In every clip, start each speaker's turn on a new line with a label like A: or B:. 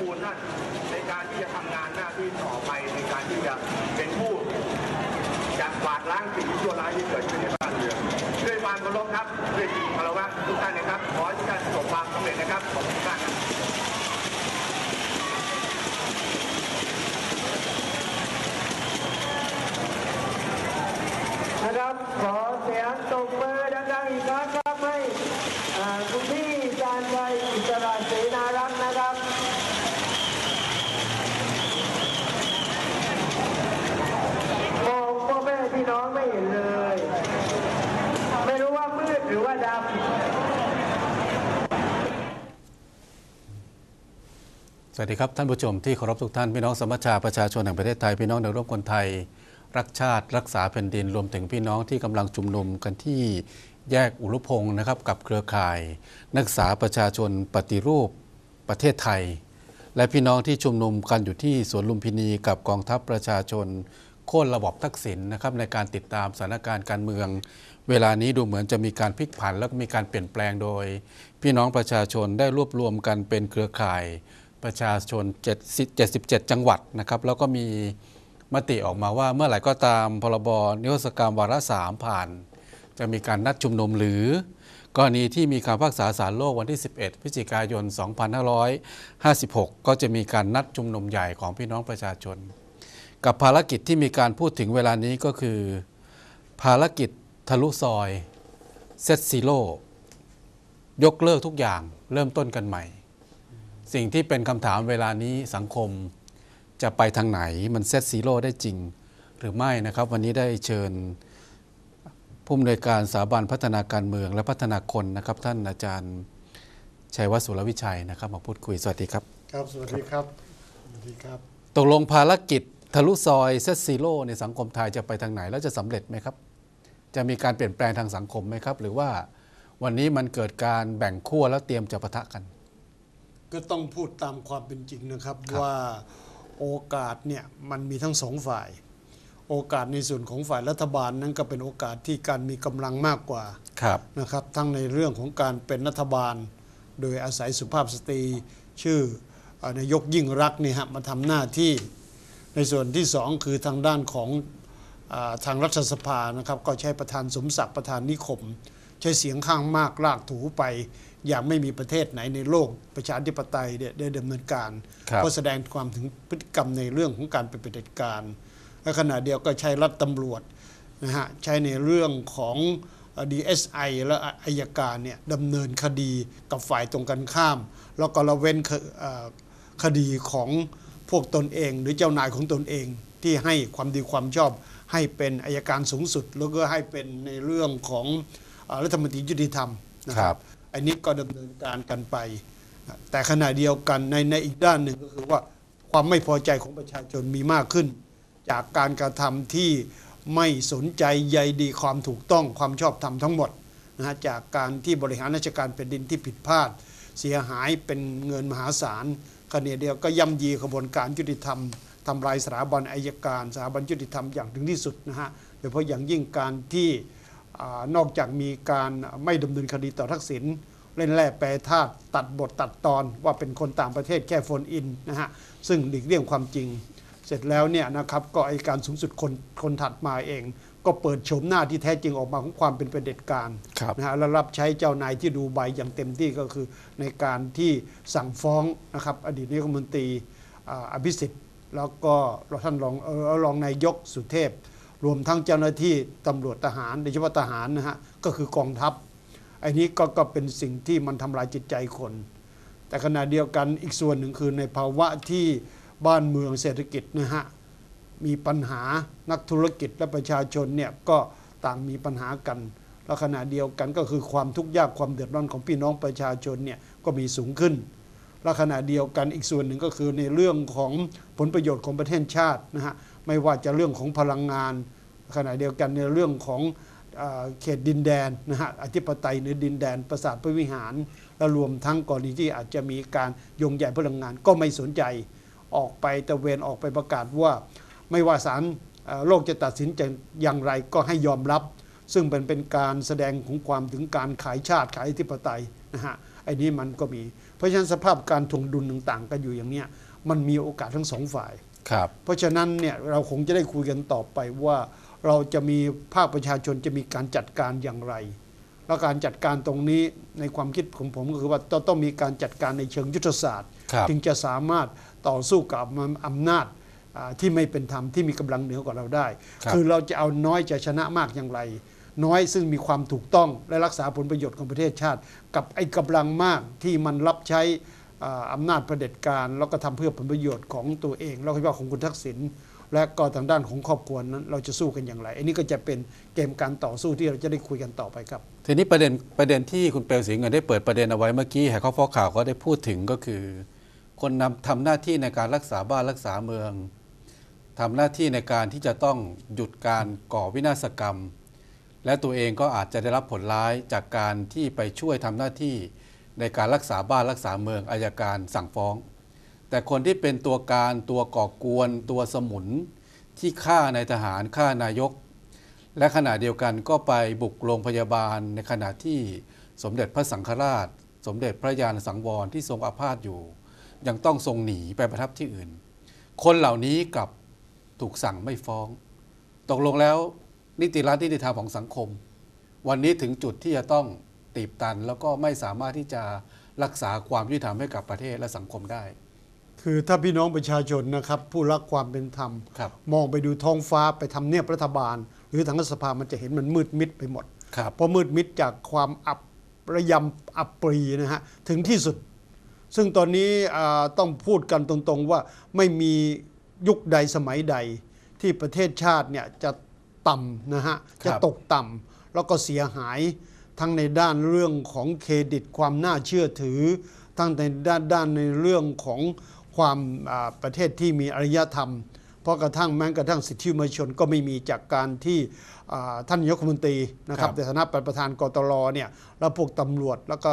A: มูลท่นในการที่จะทำงานหน้าที่ต่อไปในการที่จะเป็นผู้จะกวาดล้างสิ่งชั่วร้ายที่เกิดขึ้นในบ้านเมืองด้วยความเคารพครับด้วยจิตคารวะทุกท่านนะครับขอให้ทุกท่านประสบความสำเร็จนะครับขอบคุณมากครับ
B: นะครับขอเสียงตบมือดังๆอีกครั้งครับให้คุณพี่จานชัยอิสระเสนารักษ์นะครับมองพ่อแม่พี่น้องไม่เห็นเลย ไม่รู้ว่ามืดหรือว่าดำ
C: สวัสดีครับท่านผู้ชมที่เคารพทุกท่านพี่น้องสมัชชาประชาชนแห่งประเทศไทยพี่น้องแนร่วมคนไทย รักชาติรักษาแผ่นดินรวมถึงพี่น้องที่กำลังชุมนุมกันที่แยกอุรุพงศ์นะครับกับเครือข่าย นักศึกษาประชาชนปฏิรูปประเทศไทย และพี่น้องที่ชุมนุมกันอยู่ที่สวนลุมพินีกับกองทัพประชาชน โค่นระบบทักษิณนะครับในการติดตามสถานการณ์การเมือง เวลานี้ดูเหมือนจะมีการพลิกผันแล้วก็มีการเปลี่ยนแปลงโดย พี่น้องประชาชนได้รวบรวมกันเป็นเครือข่าย ประชาชน 77 จังหวัดนะครับแล้วก็มีมติออกมาว่าเมื่อไหร่ก็ตามพรบนิรศกรรมวาระสามผ่าน จะมีการนัดชุมนุมหรือกรณีที่มีการพิพากษาศาลโลกวันที่ 11 พฤศจิกายน 2556 ก็จะมีการนัดชุมนุมใหญ่ของพี่น้องประชาชน กับภารกิจที่มีการพูดถึงเวลานี้ก็คือ ภารกิจทะลุซอยเซตซีโร่ยกเลิกทุกอย่างเริ่มต้นกันใหม่ สิ่งที่เป็นคำถามเวลานี้สังคมจะไปทางไหนมันเซตซีโร่ได้จริง หรือไม่นะครับ วันนี้ได้เชิญผู้อำนวยการสถาบันพัฒนาการเมืองและพัฒนาคนนะครับ ท่านอาจารย์ชัยวัฒน์สุรวิชัยนะครับ มาพูดคุยสวัสดีครับ
D: ครับ สวัสดีครับ สวัสดีครับ
C: ตกลงภารกิจทะลุซอยเซตซีโร่ในสังคมไทยจะไปทางไหนแล้วจะสำเร็จไหมครับ จะมีการเปลี่ยนแปลงทางสังคมไหมครับ หรือว่าวันนี้มันเกิดการแบ่งขั้วแล้วเตรียมจะปะทะกัน
D: ก็ต้องพูดตามความเป็นจริงนะครับ
C: ครับ
D: ว่าโอกาสเนี่ยมันมีทั้งสองฝ่าย โอกาสในส่วนของฝ่ายรัฐบาลนั้นก็เป็นโอกาสที่การมีกำลังมากกว่า
C: ครับ
D: นะครับ ทั้งในเรื่องของการเป็นรัฐบาล โดยอาศัยสุภาพสตรีชื่อเอ่อนายกยิ่งรักษณ์เนี่ยฮะมาทำหน้าที่ ในส่วนที่สองคือทางด้านของอาทางรัฐสภานะครับ ก็ใช้ประธานสมศักดิ์ประธานนิคม ใช้เสียงข้างมากลากถูไป อย่างไม่มีประเทศไหนในโลกประชาธิปไตยเนี่ยได้ดำเนินการ
C: ครับ
D: ก็แสดงความถึงพฤติกรรมในเรื่องของการเป็นเผด็จการและขณะเดียวก็ใช้รัฐตำรวจนะฮะใช้ในเรื่องของเอ่อ DSI และอายการเนี่ยดำเนินคดีกับฝ่ายตรงกันข้าม แล้วก็ละเว้นคเอ่อคดีของพวกตนเอง หรือเจ้านายของตนเองที่ให้ความดีความชอบ ให้เป็นอายการสูงสุด แล้วก็ให้เป็นในเรื่องของเอ่อรัฐมนตรียุติธรรมนะค
C: ครั
D: รับบ อันนี้ก็ดำเนินการกันไป แต่ขณะเดียวกันในในอีกด้านหนึ่งก็คือว่าความไม่พอใจของประชาชนมีมากขึ้น จากการกระทำที่ไม่สนใจใยดีความถูกต้องความชอบธรรมทั้งหมดนะฮะจากการที่บริหารราชการแผ่นดินที่ผิดพลาด เสียหายเป็นเงินมหาศาลขณะเดียวก็ย่ำยีกระบวนการยุติธรรมทำลายสถาบันอายการสถาบันยุติธรรมอย่างถึงที่สุดนะฮะโดยเฉพาะอย่างยิ่งการที่ นอกจากมีการไม่ดำเนินคดีต่อทักษิณเล่นแร่แปรธาตุตัดบทตัดตอนว่าเป็นคนต่างประเทศแค่โฟนอินนะฮะซึ่งหลีกเลี่ยงความจริง เสร็จแล้วเนี่ยนะครับก็อัยการสูงสุดคนคนถัดมาเอง ก็เปิดโฉมหน้าที่แท้จริงออกมาของความเป็นประเผด็จการ
C: ครับ
D: นะฮะและรับใช้เจ้านายที่ดูใบอย่างเต็มที่ก็คือในการที่สั่งฟ้องนะครับอดีตนายกรัฐมนตรีอ่าอภิสิทธิ์แล้วก็ท่านรองเอ่อรองนายกสุเทพ รวมทั้งเจ้าหน้าที่ตำรวจทหารโดยเฉพาะทหารนะฮะก็คือกองทัพไอ้นี้ก็ก็เป็นสิ่งที่มันทำลายจิตใจคน แต่ขณะเดียวกันอีกส่วนหนึ่งคือในภาวะที่บ้านเมืองเศรษฐกิจนะฮะมีปัญหานักธุรกิจและประชาชนเนี่ยก็ต่างมีปัญหากันและขณะเดียวกันก็คือความทุกข์ยากความเดือดร้อนของพี่น้องประชาชนเนี่ยก็มีสูงขึ้นและขณะเดียวกันอีกส่วนหนึ่งก็คือในเรื่องของผลประโยชน์ของประเทศชาตินะฮะ ไม่ว่าจะเรื่องของพลังงาน ขณะเดียวกันในเรื่องของเขตดินแดนนะฮะอธิปไตยในดินแดนประสาทพระวิหาร และรวมทั้งกรณีที่อาจจะมีการยงใหญ่พลังงานก็ไม่สนใจออกไปตะเวนออกไปประกาศว่า ไม่ว่าศาลโลกจะตัดสินใจอย่างไรก็ให้ยอมรับ ซึ่งเป็นเป็นการแสดงของความถึงการขายชาติขายอธิปไตยนะฮะไอ้นี้มันก็มี เพราะฉะนั้นสภาพการทวงดุลต่าง ๆ กันอยู่อย่างเนี้ยมันมีโอกาสทั้งสองฝ่าย
C: ครับ
D: เพราะฉะนั้นเนี่ยเราคงจะได้คุยกันต่อไปว่าเราจะมีภาคประชาชนจะมีการจัดการอย่างไร แล้วการจัดการตรงนี้ในความคิดของผมก็คือว่าต้องต้องมีการจัดการในเชิงยุทธศาสตร์
C: ครับ
D: จึงจะสามารถต่อสู้กับอำนาจอ่าที่ไม่เป็นธรรมที่มีกำลังเหนือกว่าเราได้
C: ครับ
D: คือเราจะเอาน้อยจะชนะมากอย่างไร น้อยซึ่งมีความถูกต้องและรักษาผลประโยชน์ของประเทศชาติ กับไอ้กำลังมากที่มันรับใช้ อ่าอำนาจประเด็จการ แล้วก็ทำเพื่อผลประโยชน์ของตัวเอง แล้วก็เฉพาของคุณทักษิณและก็ทางด้านของครอบครัวนั้น เราจะสู้กันอย่างไร อันนี้ก็จะเป็นเกมการต่อสู้ที่เราจะได้คุยกันต่อไปครับ
C: ทีนี้ประเด็นประเด็นที่คุณเปลวศรีเงินได้เปิดประเด็นเอาไว้เมื่อกี้แหกข้อฟอข่าวก็ได้พูดถึงก็คือ คนนำทำหน้าที่ในการรักษาบ้านรักษาเมืองทำหน้าที่ในการที่จะต้องหยุดการก่อวินาศกรรม และตัวเองก็อาจจะได้รับผลร้ายจากการที่ไปช่วยทำหน้าที่ ในการรักษาบ้านรักษาเมืองอายการสั่งฟ้อง แต่คนที่เป็นตัวการตัวก่อกวนตัวสมุนที่ฆ่านายทหารฆ่านายก และขณะเดียวกันก็ไปบุกโรงพยาบาลในขณะที่สมเด็จพระสังฆราช สมเด็จพระยาณสังวรที่ทรงอาพาธอยู่ ยังต้องทรงหนีไปประทับที่อื่น คนเหล่านี้กับถูกสั่งไม่ฟ้อง ตกลงแล้วนิติรัฐนิติธรรมของสังคม วันนี้ถึงจุดที่จะต้อง ตีบตัน แล้วก็ไม่สามารถที่จะรักษาความยุติธรรมให้กับประเทศและสังคมได้
D: คือถ้าพี่น้องประชาชนนะครับ ผู้รักความเป็นธรรม
C: ครับ
D: มองไปดูท้องฟ้าไปทำเนียบรัฐบาล หรือทางรัฐสภามันจะเห็นมันมืดมิดไปหมด
C: ครับ
D: เพราะมืดมิดจากความอับระยำอับปรีนะฮะถึงที่สุด ซึ่งตอนนี้อ่าต้องพูดกันตรงๆว่าไม่มียุคใดสมัยใด ที่ประเทศชาติเนี่ยจะต่ำนะฮะ
C: ครับ
D: จะตกต่ำแล้วก็เสียหาย ทั้งในด้านเรื่องของเครดิตความน่าเชื่อถือ ทั้งในด้านด้านในเรื่องของความอ่าประเทศที่มีอารยธรรม เพราะกระทั่งแม้กระทั่งสิทธิมนุษยชนก็ไม่มีจากการที่อ่าท่านนายกรัฐมนตรีนะครับ
C: ครับ
D: ในฐานะประธานกตลเนี่ยแล้วพวกตำรวจแล้วก็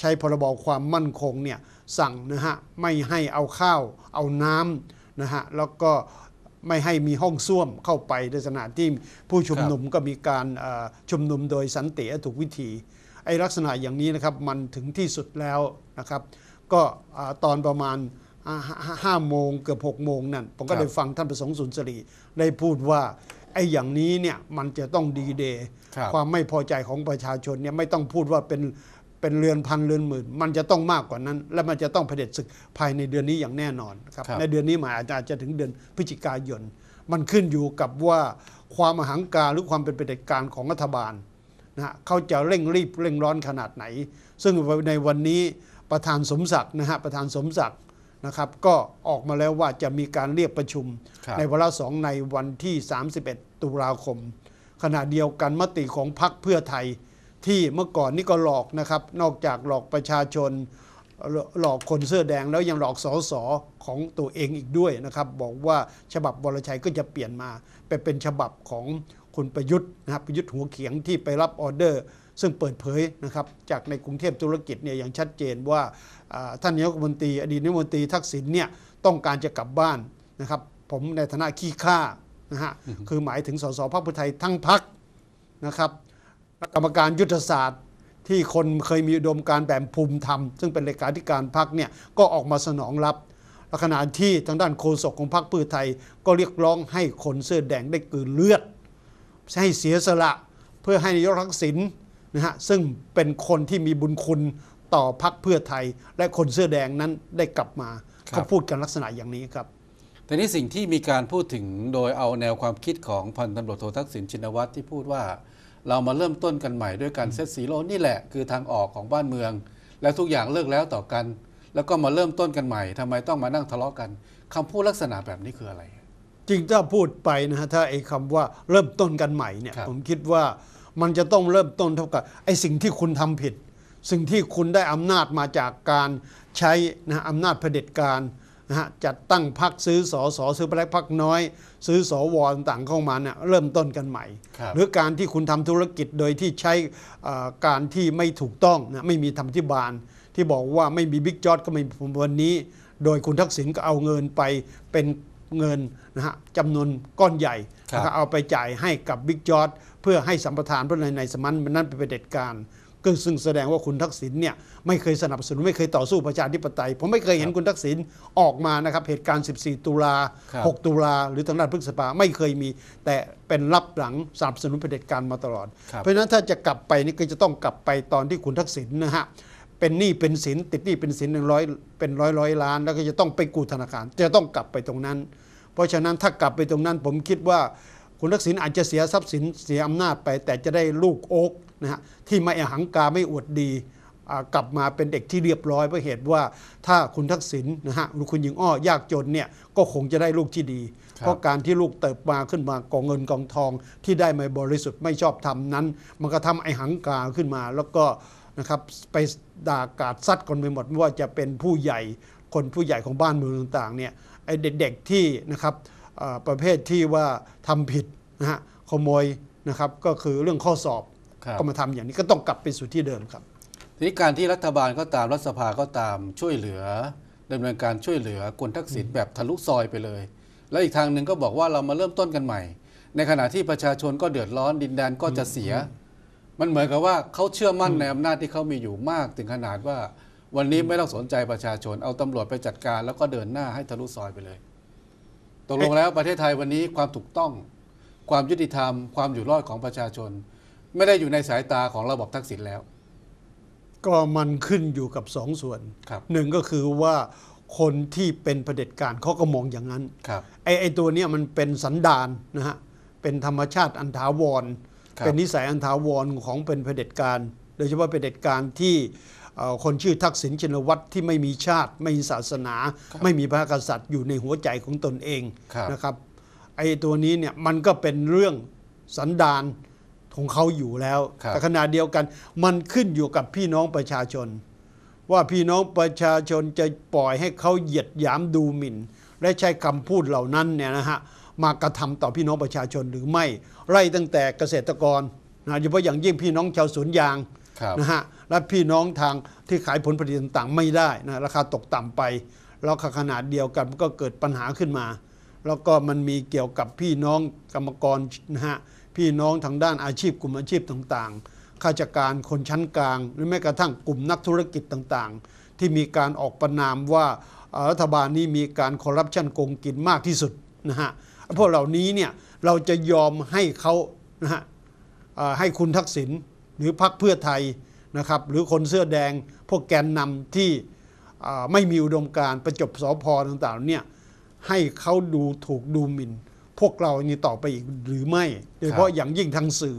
D: ใช้พรบความมั่นคงเนี่ยสั่งนะฮะไม่ให้เอาข้าวเอาน้ำนะฮะแล้วก็ ไม่ให้มีห้องส้วมเข้าไปในขณะที่ผู้ชุมนุมก็มีการเอ่อชุมนุมโดยสันติและถูกวิธีไอ้ลักษณะอย่างนี้นะครับมันถึงที่สุดแล้วนะครับ ก็อ่าตอนประมาณห้าห้าห้าโมงเกือบหกโมงนั่นผมก็
C: ครับ
D: ได้ฟังท่านประสงค์สุนทรีได้พูดว่าไอ้อย่างนี้เนี่ยมันจะต้องดีเดย์
C: ครับ
D: ความไม่พอใจของประชาชนเนี่ยไม่ต้องพูดว่าเป็น เป็นเรือนพันเรือนหมื่น มันจะต้องมากกว่านั้น และมันจะต้องเผด็จศึกภายในเดือนนี้อย่างแน่นอนครับ
C: ครับ
D: ในเดือนนี้หมายอาจจะอาจจะถึงเดือนพฤศจิกายน มันขึ้นอยู่กับว่าความอหังการหรือความเป็นเผด็จการของรัฐบาลนะฮะเขาจะเร่งรีบเร่งร้อนขนาดไหน ซึ่งในวันนี้ประธานสมศักดิ์นะฮะประธานสมศักดิ์นะครับก็ออกมาแล้วว่าจะมีการเรียกประชุม
C: ครับ
D: ในวาระสองในวันที่ 31 ตุลาคม ขณะเดียวกันมติของพรรคเพื่อไทย ที่เมื่อก่อนนี่ก็หลอกนะครับ นอกจากหลอกประชาชน หลอกคนเสื้อแดงแล้วยังหลอกสอสอของตัวเองอีกด้วยนะครับ บอกว่าฉบับบรชัยก็จะเปลี่ยนมาไปเป็นฉบับของคุณประยุทธ์นะครับประยุทธ์หัวเขียงที่ไปรับออเดอร์ ซึ่งเปิดเผยนะครับจากในกรุงเทพธุรกิจเนี่ยอย่างชัดเจนว่าอ่าท่านนายกรัฐมนตรีอดีตนายกรัฐมนตรีทักษิณเนี่ยต้องการจะกลับบ้านนะครับ ผมในฐานะขี้ข้านะฮะคือหมายถึงสสพรรคเพื่อไทยทั้งพักนะครับ กรรมการยุทธศาสตร์ ที่คนเคยมีอุดมการณ์แบบภูมิธรรม ซึ่งเป็นเลขาธิการพรรคเนี่ยก็ออกมาสนองรับและขณะที่ทางด้านโฆษกของพรรคเพื่อไทย ก็เรียกร้องให้คนเสื้อแดงได้กลืนเลือด ให้เสียสละเพื่อให้นายกทักษิณนะฮะซึ่งเป็นคนที่มีบุญคุณต่อพรรคเพื่อไทย และคนเสื้อแดงนั้นได้กลับมา
C: ครับ
D: เขาพูดกันลักษณะอย่างนี้ครับ
C: แต่นี่สิ่งที่มีการพูดถึงโดยเอาแนวความคิดของพันตำรวจโททักษิณชินวัตรที่พูดว่า เรามาเริ่มต้นกันใหม่ด้วยการเซตสีโลนี่แหละคือทางออกของบ้านเมือง แล้วทุกอย่างเลิกแล้วต่อกัน แล้วก็มาเริ่มต้นกันใหม่ทำไมต้องมานั่งทะเลาะกันคำพูดลักษณะแบบนี้คืออะไร
D: จริงถ้าพูดไปนะฮะถ้าไอ้คำว่าเริ่มต้นกันใหม่เนี่ย
C: ครับ
D: ผมคิดว่ามันจะต้องเริ่มต้นเท่ากับไอ้สิ่งที่คุณทำผิด สิ่งที่คุณได้อำนาจมาจากการใช้นะฮะอำนาจเผด็จการ นะฮะจัดตั้งพรรคซื้อสอสอซื้อพรรคพรรคน้อย ซื้อสอวอต่างๆเข้ามาเนี่ยเริ่มต้นกันใหม่
C: ครับ
D: หรือการที่คุณทำธุรกิจโดยที่ใช้เอ่อการที่ไม่ถูกต้องนะไม่มีธรรมธิบาล ที่บอกว่าไม่มีบิ๊กจอดก็ไม่มีผมวันนี้ โดยคุณทักษิณก็เอาเงินไปเป็นเงินนะฮะจำนวนก้อนใหญ่
C: ครับ
D: นะครับเอาไปจ่ายให้กับบิ๊กจอดเพื่อให้สัมปทานเพราะในในสมันนั้นเป็นเผด็จการ ก็ซึ่งแสดงว่าคุณทักษิณเนี่ยไม่เคยสนับสนุนไม่เคยต่อสู้ประชาธิปไตย ผมไม่เคยเห็นคุณทักษิณออกมานะครับเหตุการณ์ 14 ตุลา
C: ครับ
D: 6ตุลา หรือทางด้านพฤษภาไม่เคยมี แต่เป็นรับหลังสนับสนุนเผด็จการมาตลอด
C: ครับ
D: เพราะฉะนั้นถ้าจะกลับไปนี่ก็จะต้องกลับไปตอนที่คุณทักษิณนะฮะเป็นหนี้เป็นสินติดหนี้เป็นสินหนึ่งร้อยเป็นร้อยร้อยล้าน แล้วก็จะต้องไปกู้ธนาคาร จะต้องกลับไปตรงนั้น เพราะฉะนั้นถ้ากลับไปตรงนั้นผมคิดว่าคุณทักษิณอาจจะเสียทรัพย์สินเสียอำนาจไป แต่จะได้ลูกโอ๊ก นะฮะที่ไม่อหังการไม่อวดดีอ่ากลับมาเป็นเด็กที่เรียบร้อยเพราะเหตุว่าถ้าคุณทักษิณนะฮะหรือคุณหญิงอ้อยากจนเนี่ยก็คงจะได้ลูกที่ดี
C: ครับ
D: เพราะการที่ลูกเติบมาขึ้นมากองเงินกองทองที่ได้มาบริสุทธิ์ไม่ชอบทำนั้น มันก็ทำไอ้หังกาขึ้นมา แล้วก็นะครับไปด่ากาดซัดคนไปหมดไม่ว่าจะเป็นผู้ใหญ่คนผู้ใหญ่ของบ้านเมืองต่างๆเนี่ยไอ้เด็กๆที่นะครับเอ่อประเภทที่ว่าทำผิดนะฮะขโมยนะครับก็คือเรื่องข้อสอบ
C: ครับ
D: ก็มาทำอย่างนี้ก็ต้องกลับไปสู่ที่เดิมครับ
C: ทีนี้การที่รัฐบาลก็ตามรัฐสภาก็ตามช่วยเหลือดำเนินการช่วยเหลือคุณทักษิณแบบทะลุซอยไปเลย แล้วอีกทางหนึ่งก็บอกว่าเรามาเริ่มต้นกันใหม่ ในขณะที่ประชาชนก็เดือดร้อนดินแดนก็จะเสีย มันเหมือนกับว่าเขาเชื่อมั่นในอำนาจที่เขามีอยู่มากถึงขนาดว่าวันนี้ไม่ต้องสนใจประชาชนเอาตำรวจไปจัดการ แล้วก็เดินหน้าให้ทะลุซอยไปเลย ตกลงแล้วประเทศไทยวันนี้ความถูกต้อง ความยุติธรรม ความอยู่รอดของประชาชน ไม่ได้อยู่ในสายตาของระบบทักษิณแล้ว
D: ก็มันขึ้นอยู่กับสองส่วน
C: ครับ
D: หนึ่งก็คือว่าคนที่เป็นเผด็จการเขาก็มองอย่างนั้น
C: ครับ
D: ไอ้ไอ้ตัวเนี้ยมันเป็นสันดานนะฮะเป็นธรรมชาติอันถาวร
C: ครับ
D: เป็นนิสัยอันถาวรของเป็นเผด็จการ โดยเฉพาะเผด็จการที่เอ่อคนชื่อทักษิณชินวัตรที่ไม่มีชาติ ไม่มีศาสนา ไม่มีพระกษัตริย์อยู่ในหัวใจของตนเอง
C: ครับ
D: นะครับไอ้ตัวนี้เนี่ยมันก็เป็นเรื่องสันดาน ของเขาอยู่แล้ว
C: ครับ
D: แต่ขณะเดียวกัน มันขึ้นอยู่กับพี่น้องประชาชน ว่าพี่น้องประชาชนจะปล่อยให้เขาเหยียดหยามดูหมิ่น และใช้คำพูดเหล่านั้นเนี่ยนะฮะมากระทำต่อพี่น้องประชาชนหรือไม่ไล่ตั้งแต่เกษตรกรนะโดยเฉพาะอย่างยิ่งพี่น้องชาวสวนยาง
C: ครับ
D: นะฮะและพี่น้องทางที่ขายผลผลิตต่างๆ ไม่ได้นะราคาตกต่ำไป แล้วขนาดเดียวกันมันก็เกิดปัญหาขึ้นมา แล้วก็มันมีเกี่ยวกับพี่น้องกรรมกรนะฮะ พี่น้องทางด้านอาชีพกลุ่มอาชีพต่างๆ ข้าราชการคนชั้นกลาง หรือแม้กระทั่งกลุ่มนักธุรกิจต่างๆ ที่มีการออกประนามว่ารัฐบาลนี้มีการคอร์รัปชันโกงกินมากที่สุดนะฮะพวกเหล่านี้เนี่ยเราจะยอมให้เขานะฮะให้คุณทักษิณหรือพรรคเพื่อไทยนะครับหรือคนเสื้อแดงพวกแกนนำที่ไม่มีอุดมการประจบสอพอต่างๆเนี่ยให้เขาดูถูกดูหมิ่น พวกเรานี่ต่อไปอีกหรือไม่ โดยเฉพาะอย่างยิ่งทางสื่อ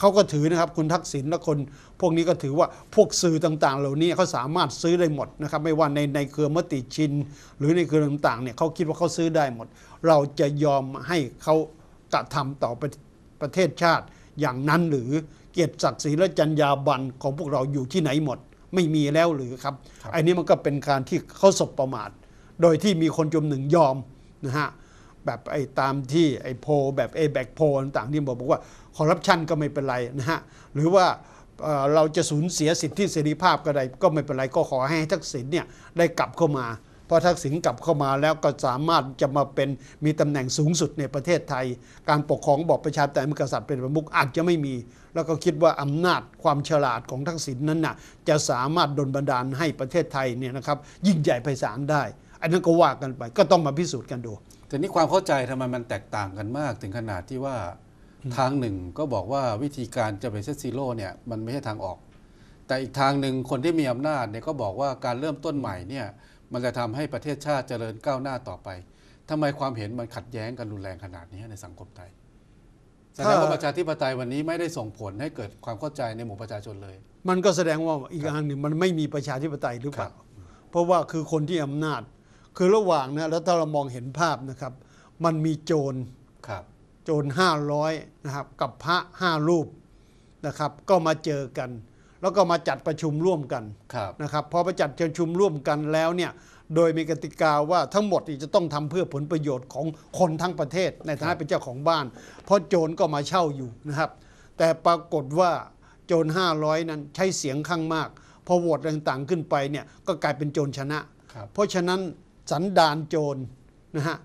D: เขาก็ถือนะครับคุณทักษิณและคนพวกนี้ก็ถือว่าพวกสื่อต่างๆ เหล่านี้เขาสามารถซื้อได้หมดนะครับไม่ว่าในในเครือมติชิน หรือในเครือต่างๆเนี่ยเขาคิดว่าเขาซื้อได้หมด เราจะยอมให้เขากระทำต่อประประเทศชาติอย่างนั้นหรือเกียรติศักดิ์ศรีและจรรยาบรรณของพวกเราอยู่ที่ไหนหมด ไม่มีแล้วหรือครับไอ้นี้มันก็เป็นการที่เขาสบประมาท โดยที่มีคนจำหนึ่งยอมนะฮะ แบบไอ้ตามที่ไอ้โพแบบไอ้แบกโพต่างๆที่บอกบอกว่าคอร์รัปชันก็ไม่เป็นไรนะฮะหรือว่าเราจะสูญเสียสิทธิเสรีภาพก็ได้ก็ไม่เป็นไรก็ขอให้ทักษิณเนี่ยได้กลับเข้ามาพอทักษิณกลับเข้ามาแล้วก็สามารถจะมาเป็นมีตำแหน่งสูงสุดในประเทศไทย การปกครองบอกประชาธิปไตยมกษัตริย์เป็นประมุขอาจจะไม่มี แล้วก็คิดว่าอำนาจความฉลาดของทักษิณนั้นน่ะจะสามารถดลบันดาลให้ประเทศไทยเนี่ยนะครับยิ่งใหญ่ไพศาลได้ อันนั้นก็ว่ากันไปก็ต้องมาพิสูจน์กันดู
C: แต่นี่ความเข้าใจทำไมมันแตกต่างกันมาก ถึงขนาดที่ว่าทางหนึ่งก็บอกว่าวิธีการจะไปเซตซีโร่เนี่ยมันไม่ใช่ทางออก แต่อีกทางหนึ่งคนที่มีอำนาจเนี่ยก็บอกว่าการเริ่มต้นใหม่เนี่ยมันจะทำให้ประเทศชาติเจริญก้าวหน้าต่อไปทำไมความเห็นมันขัดแย้งกันรุนแรงขนาดนี้ในสังคมไทยแสดงว่าประชาธิปไตยวันนี้ไม่ได้ส่งผลให้เกิดความเข้าใจในหมู่ประชาชนเลย
D: มันก็แสดงว่าอีกอันหนึ่งมันไม่มีประชาธิปไตยหรือเปล่า
C: ครับ
D: เพราะว่าคือคนที่อำนาจ คือระหว่างนะแล้วถ้าเรามองเห็นภาพนะครับ มันมีโจร
C: ครับ
D: โจรห้าร้อยนะครับกับพระห้ารูปนะครับ ก็มาเจอกัน แล้วก็มาจัดประชุมร่วมกัน
C: ครับ
D: นะครับพอประจัดประชุมร่วมกันแล้วเนี่ยโดยมีกติกาว่าทั้งหมดนี่จะต้องทำเพื่อผลประโยชน์ของคนทั้งประเทศ ในฐานะเป็นเจ้าของบ้าน เพราะโจรก็มาเช่าอยู่นะครับ แต่ปรากฏว่าโจร500 นั้นใช้เสียงข้างมาก พอโหวตต่างๆขึ้นไปเนี่ยก็กลายเป็นโจรชนะ
C: ครับ
D: เพราะฉะนั้น สันดานโจรนะฮะ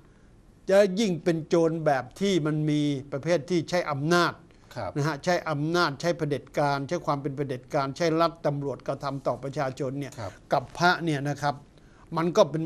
D: จะยิ่งเป็นโจรแบบที่มันมีประเภทที่ใช้อำนาจ
C: ครับ
D: นะฮะใช้อำนาจใช้เผด็จการ ใช้ความเป็นเผด็จการ ใช้รัฐตำรวจกระทำต่อประชาชนเนี่ย
C: ครับ
D: กับพระเนี่ยนะครับ มันก็เป็น